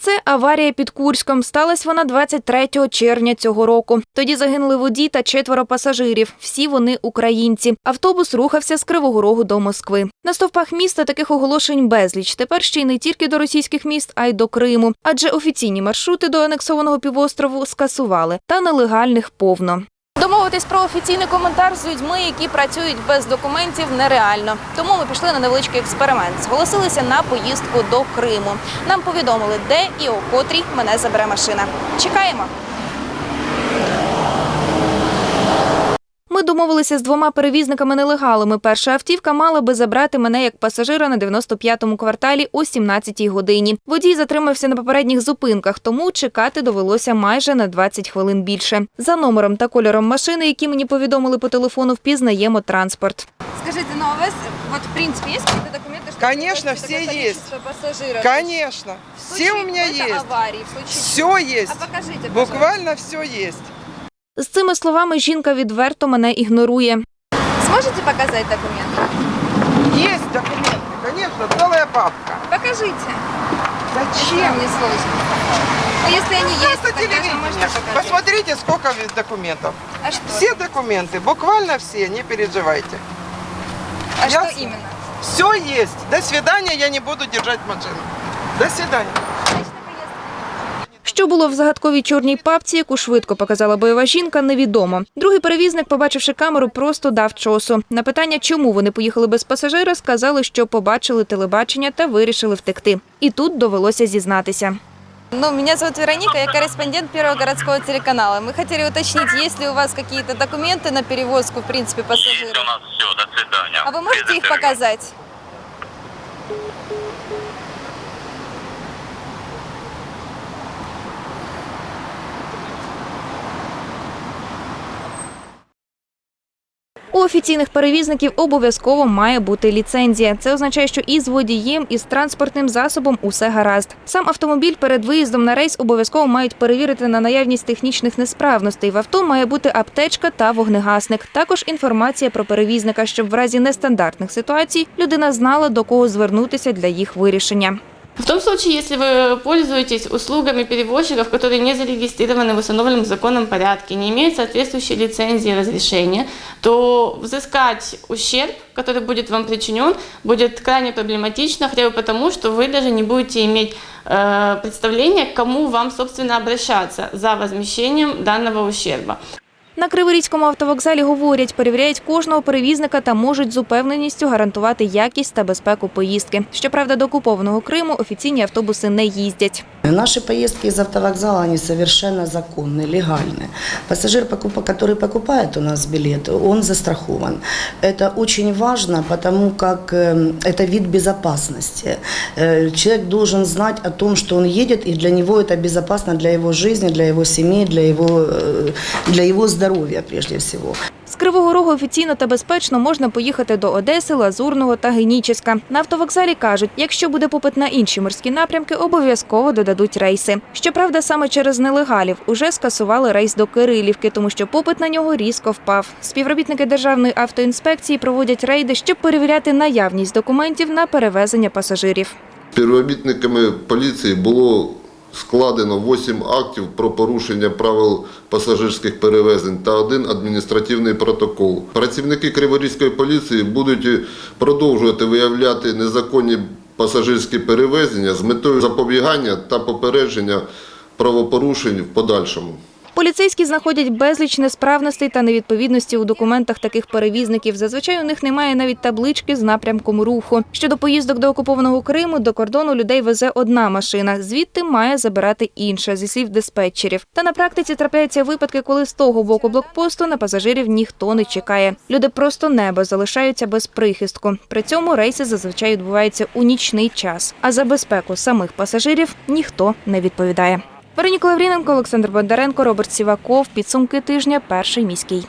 Це аварія під Курськом. Сталася вона 23 червня цього року. Тоді загинули водій та четверо пасажирів. Всі вони українці. Автобус рухався з Кривого Рогу до Москви. На стовпах міста таких оголошень безліч. Тепер ще й не тільки до російських міст, а й до Криму. Адже офіційні маршрути до анексованого півострову скасували, та нелегальних повно. Домовитись про офіційний коментар з людьми, які працюють без документів, нереально. Тому ми пішли на невеличкий експеримент. Зголосилися на поїздку до Криму. Нам повідомили, де і о котрій мене забере машина. Чекаємо. Ми домовилися з двома перевізниками-нелегалами. Перша автівка мала би забрати мене як пасажира на 95-му кварталі о 17-й годині. Водій затримався на попередніх зупинках, тому чекати довелося майже на 20 хвилин більше. За номером та кольором машини, які мені повідомили по телефону, впізнаємо транспорт. Скажіть, ну у вас вот, в принципі, є якісь документи, що Конечно, все есть. пасажира? Конечно, все у меня есть. аварії, в случае Все есть. покажите, Буквально все есть. З цими словами жінка відверто мене ігнорує. Зможете показати документи? Есть документы, конечно, целая папка. Покажите. Зачем? не сложно. Ну, если они есть, Просто тогда вы телевидение. можете показать. Посмотрите, сколько ведь документов. А что? Все документы, буквально все, не переживайте. А Ясно. что именно? Все есть. До свидания, я не буду держать машину. До свидания. Що було в загадковій чорній папці, яку швидко показала бойова жінка, невідомо. Другий перевізник, побачивши камеру, просто дав чосу. На питання, чому вони поїхали без пасажира, сказали, що побачили телебачення та вирішили втекти. І тут довелося зізнатися. Ну, меня зовут Вероника, я корреспондент Первого городского телеканала. Мы хотели уточнить, есть ли у вас какие-то документы на перевозку, в принципе, Есть у нас все, до свидания. А вы можете их Без интервью. показать? У офіційних перевізників обов'язково має бути ліцензія. Це означає, що і з водієм, і з транспортним засобом усе гаразд. Сам автомобіль перед виїздом на рейс обов'язково мають перевірити на наявність технічних несправностей. В авто має бути аптечка та вогнегасник. Також інформація про перевізника, щоб в разі нестандартних ситуацій людина знала до кого звернутися для їх вирішення. В том случае, если вы пользуетесь услугами перевозчиков, которые не зарегистрированы в установленном законном порядке, не имеют соответствующей лицензии и разрешения, то взыскать ущерб, который будет вам причинен, будет крайне проблематично, хотя бы потому, что вы даже не будете иметь э, представления, к кому вам, собственно, обращаться за возмещением данного ущерба. На Криворізькому автовокзалі говорять, перевіряють кожного перевізника та можуть з упевненістю гарантувати якість та безпеку поїздки. Щоправда, до окупованого Криму офіційні автобуси не їздять. Наши поездки из автовокзала, они совершенно законные, легальные. Пассажир, покуп- который покупает у нас билет, он застрахован. Это очень важно, потому как э, это вид безопасности. Э, Человек должен знать о том, что он едет, и для него это безопасно для его жизни, для его семьи, для его, э, для его здоровья прежде всего. З Кривого Рогу офіційно та безпечно можна поїхати до Одеси, Лазурного та Геніческа. На автовокзалі кажуть, якщо буде попит на інші морські напрямки, обов'язково додадуть рейси. Щоправда, саме через нелегалів уже скасували рейс до Кирилівки, тому що попит на нього різко впав. Співробітники державної автоінспекції проводять рейди, щоб перевіряти наявність документів на перевезення пасажирів. Співробітниками поліції було складено 8 актів про порушення правил пасажирських перевезень та один адміністративний протокол. Працівники Криворізької поліції будуть продовжувати виявляти незаконні пасажирські перевезення з метою запобігання та попередження правопорушень в подальшому. Поліцейські знаходять безліч несправностей та невідповідності у документах таких перевізників. Зазвичай у них немає навіть таблички з напрямком руху. Щодо поїздок до окупованого Криму, до кордону людей везе одна машина. Звідти має забирати інша, зі слів диспетчерів. Та на практиці трапляються випадки, коли з того боку блокпосту на пасажирів ніхто не чекає. Люди просто неба залишаються без прихистку. При цьому рейси зазвичай відбуваються у нічний час. А за безпеку самих пасажирів ніхто не відповідає. Вероніка Лавріненко, Олександр Бондаренко, Роберт Сіваков. Підсумки тижня. Перший міський.